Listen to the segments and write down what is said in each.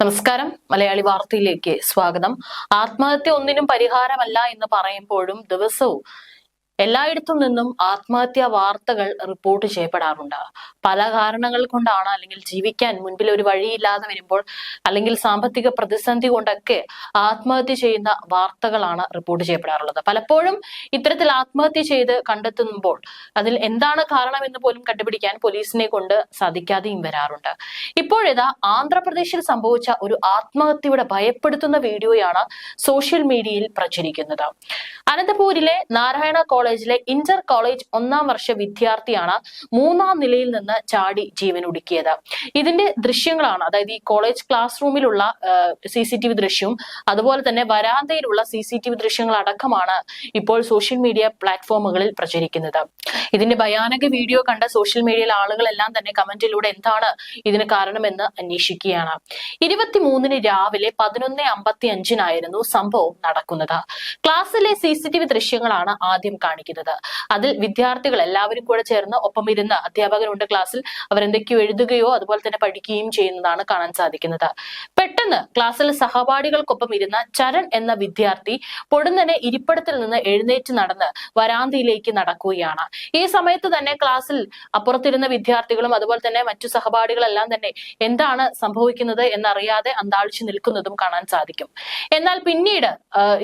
നമസ്കാരം. മലയാളി വാർത്തയിലേക്ക് സ്വാഗതം. ആത്മഹത്യ ഒന്നിനും പരിഹാരമല്ല എന്ന് പറയുമ്പോഴും ദിവസവും എല്ലായിടത്തും നിന്നും ആത്മഹത്യാ വാർത്തകൾ റിപ്പോർട്ട് ചെയ്യപ്പെടാറുണ്ട്. പല കാരണങ്ങൾ കൊണ്ടാണ് അല്ലെങ്കിൽ ജീവിക്കാൻ മുൻപിൽ ഒരു വഴിയില്ലാതെ വരുമ്പോൾ അല്ലെങ്കിൽ സാമ്പത്തിക പ്രതിസന്ധി കൊണ്ടൊക്കെ ആത്മഹത്യ ചെയ്യുന്ന വാർത്തകളാണ് റിപ്പോർട്ട് ചെയ്യപ്പെടാറുള്ളത്. പലപ്പോഴും ഇത്തരത്തിൽ ആത്മഹത്യ ചെയ്ത് കണ്ടെത്തുമ്പോൾ അതിൽ എന്താണ് കാരണം എന്ന് പോലും കണ്ടുപിടിക്കാൻ പോലീസിനെ കൊണ്ട് സാധിക്കാതെയും വരാറുണ്ട്. ഇപ്പോഴിതാ ആന്ധ്രാപ്രദേശിൽ സംഭവിച്ച ഒരു ആത്മഹത്യയുടെ ഭയപ്പെടുത്തുന്ന വീഡിയോയാണ് സോഷ്യൽ മീഡിയയിൽ പ്രചരിക്കുന്നത്. അനന്തപൂരിലെ നാരായണ കോളേജിലെ ഇന്റർ കോളേജ് ഒന്നാം വർഷ വിദ്യാർത്ഥിയാണ് മൂന്നാം നിലയിൽ നിന്ന് ചാടി ജീവൻ ഒടുക്കിയത് ഇതിന്റെ ദൃശ്യങ്ങളാണ് അതായത് ഈ കോളേജ് ക്ലാസ് റൂമിലുള്ള സി സി ടി വി ദൃശ്യവും അതുപോലെ തന്നെ വരാന്തയിലുള്ള സി സി ടി വി ദൃശ്യങ്ങൾ അടക്കമാണ് ഇപ്പോൾ സോഷ്യൽ മീഡിയ പ്ലാറ്റ്ഫോമുകളിൽ പ്രചരിക്കുന്നത്. ഇതിന്റെ ഭയാനക വീഡിയോ കണ്ട സോഷ്യൽ മീഡിയയിലെ ആളുകളെല്ലാം തന്നെ കമന്റിലൂടെ എന്താണ് ഇതിന് കാരണമെന്ന് അന്വേഷിക്കുകയാണ്. ഇരുപത്തിമൂന്നിന് രാവിലെ പതിനൊന്ന് അമ്പത്തി അഞ്ചിനായിരുന്നു സംഭവം നടക്കുന്നത്. ക്ലാസ്സിലെ സി സി ടി വി ദൃശ്യങ്ങളാണ് ആദ്യം കാണിക്കുന്നത്. അതിൽ വിദ്യാർത്ഥികൾ എല്ലാവരും കൂടെ ചേർന്ന് ഒപ്പം ഇരുന്ന് അധ്യാപകരുണ്ട് ക്ലാസ്സിൽ. അവരെന്തൊക്കെയോ എഴുതുകയോ അതുപോലെ തന്നെ പഠിക്കുകയും ചെയ്യുന്നതാണ് കാണാൻ സാധിക്കുന്നത്. പെട്ടെന്ന് ക്ലാസ്സിൽ സഹപാഠികൾക്കൊപ്പം ഇരുന്ന ചരൺ എന്ന വിദ്യാർത്ഥി പൊടുന്നനെ ഇരിപ്പിടത്തിൽ നിന്ന് എഴുന്നേറ്റ് നടന്ന് വരാന്തിയിലേക്ക് നടക്കുകയാണ്. ഈ സമയത്ത് തന്നെ ക്ലാസ്സിൽ അപ്പുറത്തിരുന്ന വിദ്യാർത്ഥികളും അതുപോലെ തന്നെ മറ്റു സഹപാഠികളെല്ലാം തന്നെ എന്താണ് സംഭവിക്കുന്നത് എന്നറിയാതെ അന്താളിച്ചു നിൽക്കുന്നതും കാണാൻ സാധിക്കും. എന്നാൽ പിന്നീട്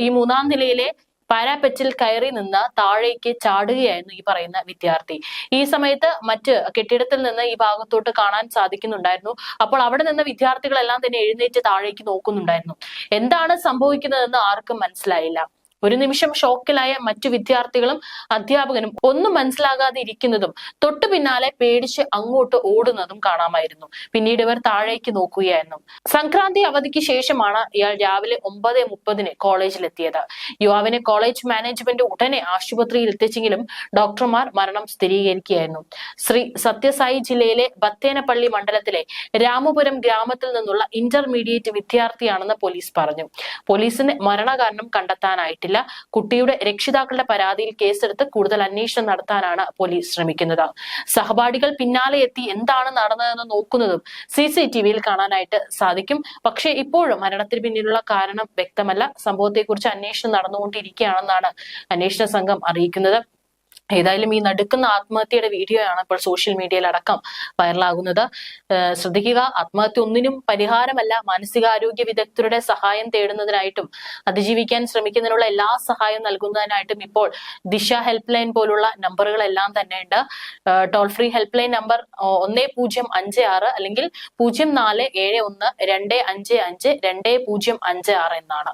ഈ മൂന്നാം നിലയിലെ പാരാപെറ്റിൽ കയറി നിന്ന് താഴേക്ക് ചാടുകയായിരുന്നു ഈ പറയുന്ന വിദ്യാർത്ഥി. ഈ സമയത്ത് മറ്റ് കെട്ടിടത്തിൽ നിന്ന് ഈ ഭാഗത്തോട്ട് കാണാൻ സാധിക്കുന്നുണ്ടായിരുന്നു. അപ്പോൾ അവിടെ നിന്ന് വിദ്യാർത്ഥികളെല്ലാം തന്നെ എഴുന്നേറ്റ് താഴേക്ക് നോക്കുന്നുണ്ടായിരുന്നു. എന്താണ് സംഭവിക്കുന്നതെന്ന് ആർക്കും മനസ്സിലായില്ല. ഒരു നിമിഷം ഷോക്കിലായ മറ്റു വിദ്യാർത്ഥികളും അധ്യാപകനും ഒന്നും മനസ്സിലാകാതെ ഇരിക്കുന്നതും തൊട്ടു പിന്നാലെ പേടിച്ച് അങ്ങോട്ട് ഓടുന്നതും കാണാമായിരുന്നു. പിന്നീട് ഇവർ താഴേക്ക് നോക്കുകയായിരുന്നു. സംക്രാന്തി അവധിക്ക് ശേഷമാണ് ഇയാൾ രാവിലെ ഒമ്പത് മുപ്പതിന് കോളേജിലെത്തിയത്. യുവാവിനെ കോളേജ് മാനേജ്മെന്റ് ഉടനെ ആശുപത്രിയിൽ എത്തിച്ചെങ്കിലും ഡോക്ടർമാർ മരണം സ്ഥിരീകരിക്കുകയായിരുന്നു. ശ്രീ സത്യസായി ജില്ലയിലെ ബത്തേനപ്പള്ളി മണ്ഡലത്തിലെ രാമപുരം ഗ്രാമത്തിൽ നിന്നുള്ള ഇന്റർമീഡിയറ്റ് വിദ്യാർത്ഥിയാണെന്ന് പോലീസ് പറഞ്ഞു. പോലീസിന് മരണകാരണം കണ്ടെത്താനായിട്ടില്ല. കുട്ടിയുടെ രക്ഷിതാക്കളുടെ പരാതിയിൽ കേസെടുത്ത് കൂടുതൽ അന്വേഷണം നടത്താനാണ് പോലീസ് ശ്രമിക്കുന്നത്. സഹപാഠികൾ പിന്നാലെ എത്തി എന്താണ് നടന്നതെന്ന് നോക്കുന്നതും സി സി ടി വിയിൽ കാണാനായിട്ട് സാധിക്കും. പക്ഷേ ഇപ്പോഴും മരണത്തിന് പിന്നിലുള്ള കാരണം വ്യക്തമല്ല. സംഭവത്തെക്കുറിച്ച് അന്വേഷണം നടന്നുകൊണ്ടിരിക്കുകയാണെന്നാണ് അന്വേഷണ സംഘം അറിയിക്കുന്നത്. ഏതായാലും ഈ നടുക്കുന്ന ആത്മഹത്യയുടെ വീഡിയോ ആണ് ഇപ്പോൾ സോഷ്യൽ മീഡിയയിൽ അടക്കം വൈറലാകുന്നത്. ശ്രദ്ധിക്കുക ആത്മഹത്യ ഒന്നിനും പരിഹാരമല്ല. മാനസികാരോഗ്യ വിദഗ്ധരുടെ സഹായം തേടുന്നതിനായിട്ടും അതിജീവിക്കാൻ ശ്രമിക്കുന്നതിനുള്ള എല്ലാ സഹായം നൽകുന്നതിനായിട്ടും ഇപ്പോൾ ദിശ ഹെൽപ്പ് ലൈൻ പോലുള്ള നമ്പറുകളെല്ലാം തന്നെ ഉണ്ട് toll free help line number ഒന്ന് പൂജ്യം അഞ്ച് ആറ് അല്ലെങ്കിൽ പൂജ്യം നാല് ഏഴ് ഒന്ന് രണ്ട് അഞ്ച് അഞ്ച് രണ്ട് പൂജ്യം അഞ്ച് ആറ് എന്നാണ്.